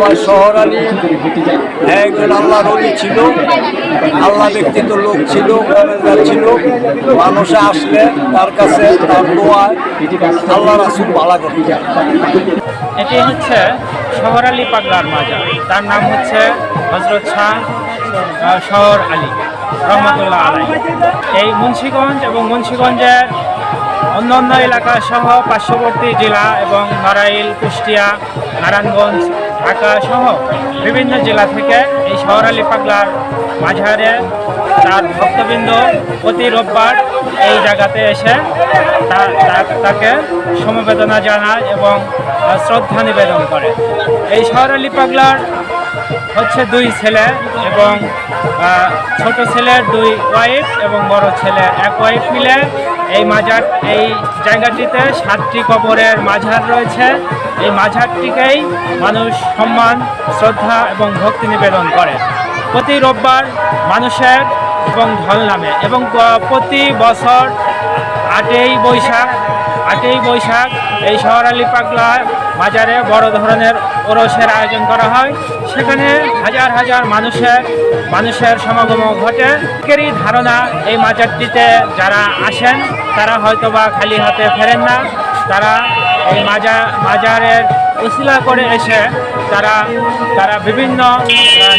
বাবা শহর আলী। একজন আল্লাহ রবি ছিল। আল্লাহ ব্যক্তিত্ব লোক ছিল ম্যানেজার ছিল। মানুষে আসলে তার কাছে তার দোয়ায় আল্লাহ রাসুল বালা করতে। এটি হচ্ছে শহর আলী পাগলার মাজার। তার নাম হচ্ছে হজরত শাহ শহর আলী, রহমতুল্লাহ আলাই এই মুন্সীগঞ্জ এবং মুন্সীগঞ্জের অন্যান্য এলাকা সহ পার্শ্ববর্তী জেলা এবং নড়াইল কুষ্টিয়া, নারায়ণগঞ্জ ঢাকা সহ বিভিন্ন জেলা থেকে এই শহর আলী পাগলার মাঝারে তার ভক্তবৃন্দ প্রতি রোববার এই জায়গাতে এসে তাকে সমবেদনা জানায় এবং শ্রদ্ধা নিবেদন করে। এই শহর আলী পাগলার হচ্ছে দুই ছেলে এবং ছোট ছেলের দুই ওয়াইফ এবং বড় ছেলে এক ওয়াইফ মিলে এই মাজার, এই জায়গাটিতে সাতটি কবরের মাঝার রয়েছে। এই মাঝারটিকেই মানুষ সম্মান, শ্রদ্ধা এবং ভক্তি নিবেদন করে। প্রতি রোববার মানুষের এবং ঢল নামে এবং প্রতি বছর আটই বৈশাখ আটই বৈশাখ এই শহর আলী পাগলা মাজারে বড় ধরনের ওরসের আয়োজন করা হয়। সেখানে হাজার হাজার মানুষের মানুষের সমাগম ঘটে। অনেকেরই ধারণা এই মাজারটিতে যারা আসেন, তারা হয়তোবা খালি হাতে ফেরেন না। তারা এই মাজার মাজারের উসিলা করে এসে তারা তারা বিভিন্ন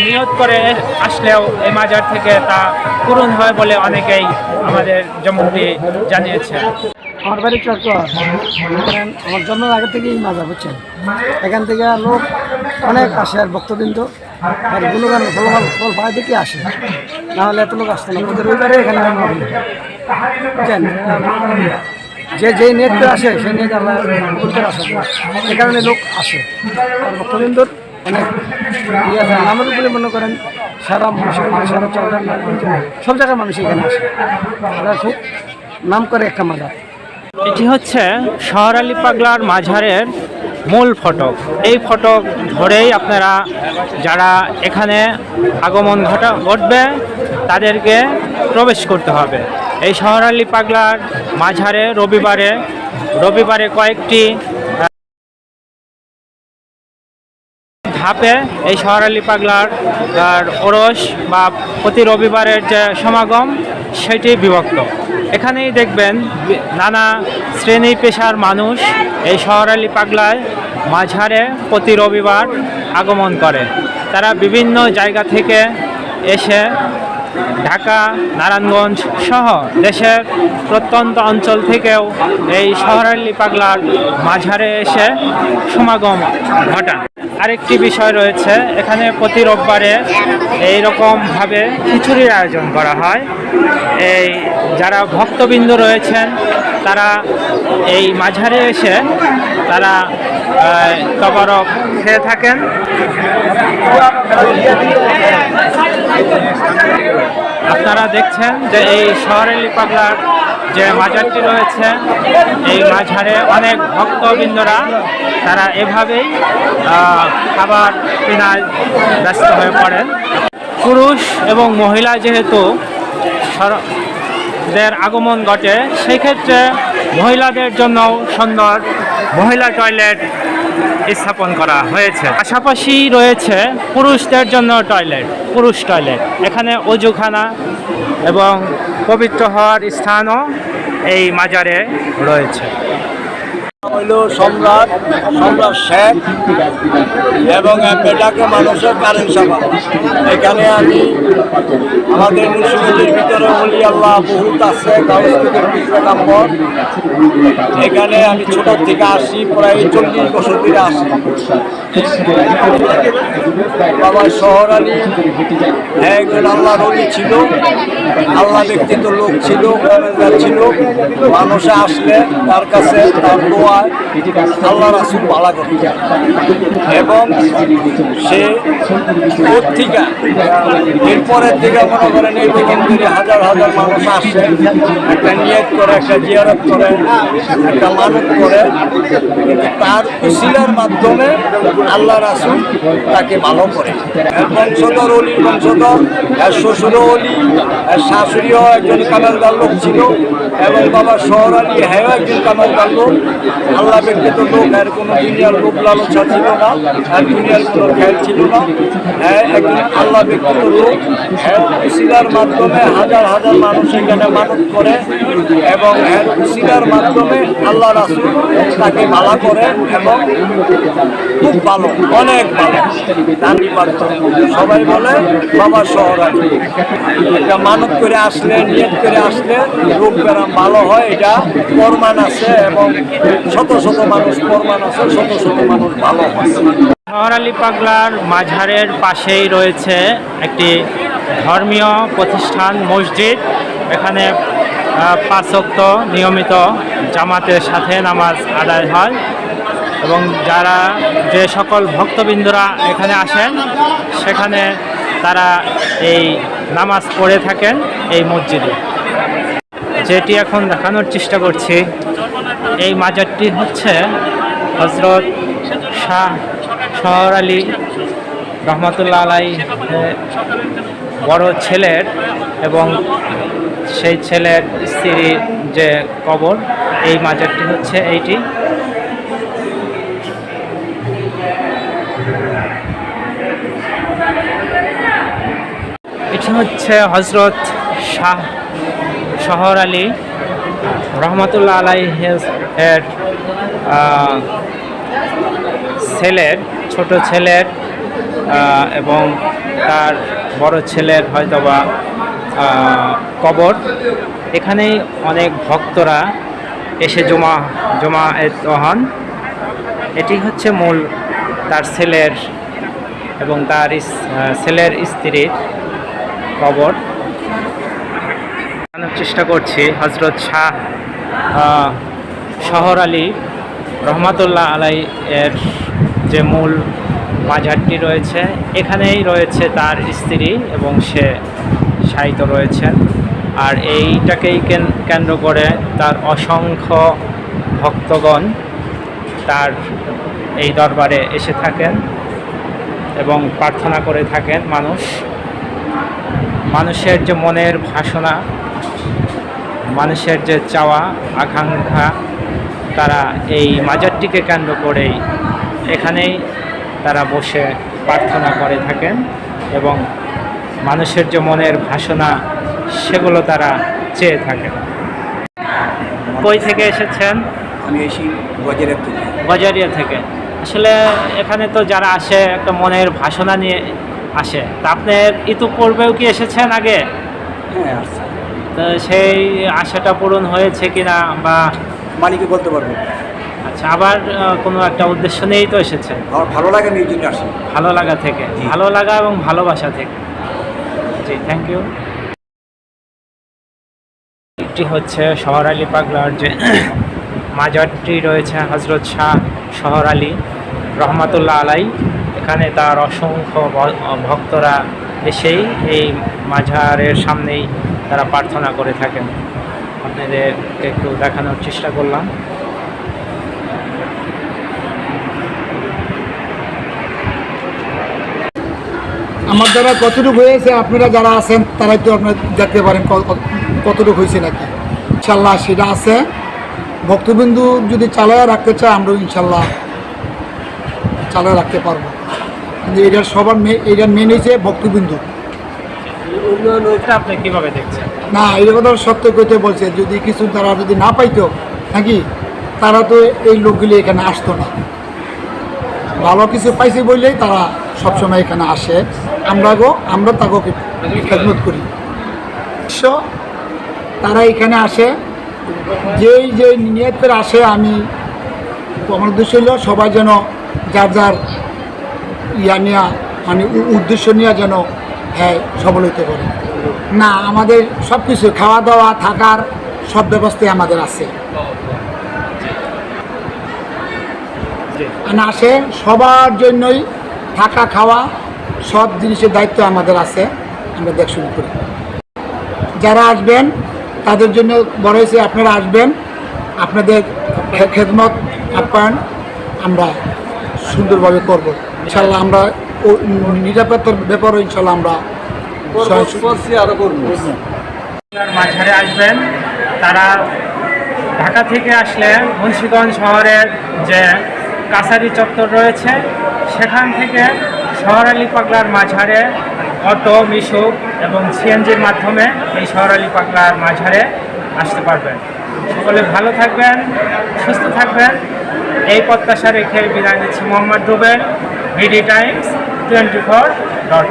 নিয়ত করে আসলেও এই মাজার থেকে তা পূরণ হয় বলে অনেকেই আমাদের যেমনটি জানিয়েছে আমার বাড়ি চট্টগ্রাম আমার জন্মের আগে থেকেই মাজা বুঝছেন? এখান থেকে লোক অনেক আসে আর ভক্তবৃন্দ। আর গুণগান ফলফল ফল পায় দেখে আসে। না হলে এত লোক আসতো না। প্রতি রবিবারে এখানে বুঝছেন? যে যেই নেট আসে, সেই নেট করে আসে। এই কারণে লোক আসে। আর ভক্তবৃন্দর অনেক ইয়ে আছে। নামের উপরে মনে করেন, সারা মুন্সিগঞ্জ সারা চট্টগ্রাম সব জায়গার মানুষ এখানে আসে। এটা খুব নাম করে একটা মাজার। এটি হচ্ছে শহর আলী পাগলার মাঝারের মূল ফটক। এই ফটক ধরেই আপনারা যারা এখানে আগমন ঘটা, ঘটবে, তাদেরকে প্রবেশ করতে হবে। এই শহর আলী পাগলার মাঝারে রবিবারে রবিবারে কয়েকটি ধাপে এই শহর আলী পাগলার ওরস বা প্রতি রবিবারের যে সমাগম, সেটি বিভক্ত। এখানেই দেখবেন নানা শ্রেণি পেশার মানুষ এই শহর আলী পাগলায় মাঝারে প্রতি রবিবার আগমন করে। তারা বিভিন্ন জায়গা থেকে এসে ঢাকা, নারায়ণগঞ্জ সহ দেশের প্রত্যন্ত অঞ্চল থেকেও এই শহরালি পাগলার মাঝারে এসে সমাগম ঘটান। আরেকটি বিষয় রয়েছে, এখানে প্রতি রোববারে এইরকমভাবে খিচুড়ির আয়োজন করা হয়। এই যারা ভক্তবৃন্দ রয়েছেন, তারা এই মাঝারে এসে তারা তবারক খেয়ে থাকেন। আপনারা দেখছেন যে এই শহরের পাগলার যে মাজারটি রয়েছে, এই মাঝারে অনেক ভক্তবৃন্দরা, তারা এভাবেই খাবার কেনায় ব্যস্ত হয়ে পড়েন। পুরুষ এবং মহিলা যেহেতু দের আগমন ঘটে, সেক্ষেত্রে মহিলাদের জন্যও সুন্দর। মহিলা টয়লেট স্থাপন করা হয়েছে। পাশাপাশি রয়েছে পুরুষদের জন্য টয়লেট, পুরুষ টয়লেট। এখানে অজুখানা এবং পবিত্র হওয়ার স্থানও এই মাজারে রয়েছে। হইল সম্রাট সম্রাট শেখ এবং পেটাকে মানুষের কারেন্ট সভা। এখানে আমি আমাদের মুসলিমদের ভিতরে বলি আল্লাহ বহুত আছে এখানে আমি ছোট থেকে আসি, প্রায় চল্লিশ বছর থেকে আসি। বাবা শহর আলী। একজন আল্লাহ রবি ছিল। আল্লাহ ব্যক্তিত্ব লোক ছিল ম্যানেজার ছিল। মানুষে আসলে তার কাছে তার দোয়ায় আল্লাহ রাসুল বালা করতে। এবং সে পত্রিকা, এরপরের দিকে মনে করেন এই থেকে হাজার হাজার মানুষ আসে, একটা নিয়ত করে, একটা জিয়ারত করে, একটা মানত করে। তার উসিলার মাধ্যমে আল্লাহ রাসুল তাকে ভালো করে। বংশধর অলি, বংশধর, এর শ্বশুরও অলি শাশুড়িও একজন কামেলদার লোক ছিল এবং বাবা শহর আলী হ্যাঁ একজন কামেলদার লোক। আল্লাহ ব্যক্তিত লোক, এর কোনো দুনিয়ার লোক লালসা ছিল না আর দুনিয়ার কোনো খেয়াল ছিল না। হ্যাঁ একজন আল্লাহ ব্যক্তিত লোক হ্যাঁ উসিলার মাধ্যমে হাজার হাজার মানুষ এখানে মানত করে এবং হ্যাঁ উসিলার মাধ্যমে আল্লাহ রাসুল তাকে ভালো করে এবং খুব ভালো, অনেক ভালো। সবাই বলে শহর আছে এটা মানত করে আসলে নিয়ত করে আসলে রোগ ব্যারাম ভালো হয় এটা প্রমাণ আছে এবং শত শত মানুষ প্রমাণ আছে শত শত মানুষ ভালো হয়। শহর আলী পাগলার মাঝারের পাশেই রয়েছে একটি ধর্মীয় প্রতিষ্ঠান মসজিদ। এখানে আহ, পাঁচ নিয়মিত জামাতের সাথে নামাজ আদায় হয়। এবং যারা যে সকল ভক্তবৃন্দরা এখানে আসেন, সেখানে তারা এই নামাজ পড়ে থাকেন এই মসজিদে। যেটি এখন দেখানোর চেষ্টা করছি, এই মাজারটি হচ্ছে হজরত শাহ শহর আলী রহমতুল্লাহ আলাই বড় ছেলের এবং সেই ছেলের স্ত্রীর যে কবর, এই মাজারটি হচ্ছে এইটি। হচ্ছে হজরত শাহ শহর আলী রহমতুল্লাহ আলাই এর ছেলের, ছোট ছেলের এবং তার বড় ছেলের হয়তোবা কবর। এখানেই অনেক ভক্তরা এসে জমা, জমায়েত হন। এটি হচ্ছে মূল তার ছেলের এবং তার ছেলের স্ত্রীর কবর জানার চেষ্টা করছি হজরত শাহ শহর আলী রহমাতুল্লাহ আলাই এর যে মূল মাঝারটি রয়েছে, এখানেই রয়েছে তার স্ত্রী এবং সে শায়িত রয়েছেন আর এইটাকেই কেন- কেন্দ্র করে তার অসংখ্য ভক্তগণ তার এই দরবারে এসে থাকেন এবং প্রার্থনা করে থাকেন মানুষ। মানুষের যে মনের ভাসনা মানুষের যে চাওয়া আকাঙ্ক্ষা তারা এই মাজারটিকে কেন্দ্র করেই এখানেই তারা বসে প্রার্থনা করে থাকেন এবং মানুষের যে মনের ভাসনা সেগুলো তারা চেয়ে থাকেন। কই থেকে এসেছেন? আমি এসি গজের থেকে। বাজারিয়া থেকে। আসলে এখানে তো যারা আসে একটা মনের ভাসনা নিয়ে আসে। তা আপনার ইতিপূর্বেও কি এসেছেন আগে? হ্যাঁ আসছে। তো সেই আশাটা পূরণ হয়েছে কিনা বা মালিকে বলতে পারব। আচ্ছা আবার কোনো একটা উদ্দেশ্য নিয়েই তো এসেছে আমার ভালো লাগে আমি এই জন্য আসি। ভালো লাগা থেকে। ভালো লাগা এবং ভালোবাসা থেকে। জি থ্যাংক ইউ এটি হচ্ছে শহর আলী পাগলার যে মাজারটি রয়েছে হজরত শাহ শহর আলী রহমাতুল্লাহ আলাই এখানে তার অসংখ্য ভক্তরা এসেই এই মাঝারের সামনেই তারা প্রার্থনা করে থাকেন। আপনাদের একটু দেখানোর চেষ্টা করলাম। আমার দ্বারা কতটুকু হয়েছে? আপনারা যারা আছেন, তারা তো আপনারা দেখতে পারেন কতটুকু হয়েছে নাকি। ইনশাল্লাহ সেটা আছে। ভক্তবিন্দু যদি চালায় রাখতে চায়, আমরাও ইনশাল্লাহ চালায় রাখতে পারব। এটার সবার এটার মেন হয়েছে ভক্তবিন্দু। উন্নয়ন এটা আপনি কীভাবে দেখছেন? না এই কথা সত্য করতে বলছে। যদি কিছু তারা যদি না পাইতো নাকি? তারা তো এই লোকগুলি এখানে আসতো না। ভালো কিছু পাইছে বললেই তারা সবসময় এখানে আসে। আমরা গো আমরা তাকে খেদমত করি। তারা এখানে আসে। যেই যে নিয়তের আসে আমি আমার উদ্দেশ্য হলো সবাই যেন যার যার ইয়া নেওয়া মানে উদ্দেশ্য নিয়ে যেন হ্যাঁ সফল হইতে পারে। না, আমাদের সব কিছু খাওয়া দাওয়া থাকার সব ব্যবস্থাই আমাদের আছে। মানে আসে সবার জন্যই থাকা, খাওয়া সব জিনিসের দায়িত্ব আমাদের আছে। আমরা দেখ শুরু করি। যারা আসবেন, তাদের জন্য বড় হয়েছে, আপনারা আসবেন, আপনাদের খেদমত আপ্যায়ন আমরা সুন্দরভাবে করব। ইনশাল্লাহ আমরা নিরাপত্তার ব্যাপারে ইনশাল্লাহ আমরা মাঝারে আসবেন। তারা ঢাকা থেকে আসলে মুন্সিগঞ্জ শহরের যে কাছারি চত্বর রয়েছে সেখান থেকে শহর আলী পাগলার মাঝারে অটো মিশুক এবং সিএনজির মাধ্যমে এই শহর আলী পাগলার মাঝারে আসতে পারবেন। সকলে ভালো থাকবেন সুস্থ থাকবেন। এই প্রত্যাশা রেখে বিদায় নিচ্ছি Mohammad Rubel. BD Times twenty four dot